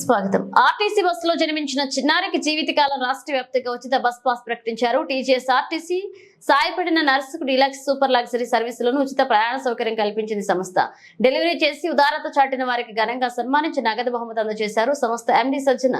స్వాగతం. ఆర్టీసీ బస్సులో జన్మించిన చిన్నారికి జీవితకాలం రాష్ట్ర వ్యాప్తంగా ఉచిత బస్ పాస్ ప్రకటించారు. టీజీఎస్ ఆర్టీసీ సాయపడిన నర్సుకు డీలక్స్ సూపర్ లగ్జరీ సర్వీసులను ఉచిత ప్రయాణ సౌకర్యం కల్పించింది సంస్థ. డెలివరీ చేసి ఉదారత చాటిన వారికి ఘనంగా సన్మానించి నగదు బహుమతి అందజేశారు. సంస్థ ఎండీ సజ్జన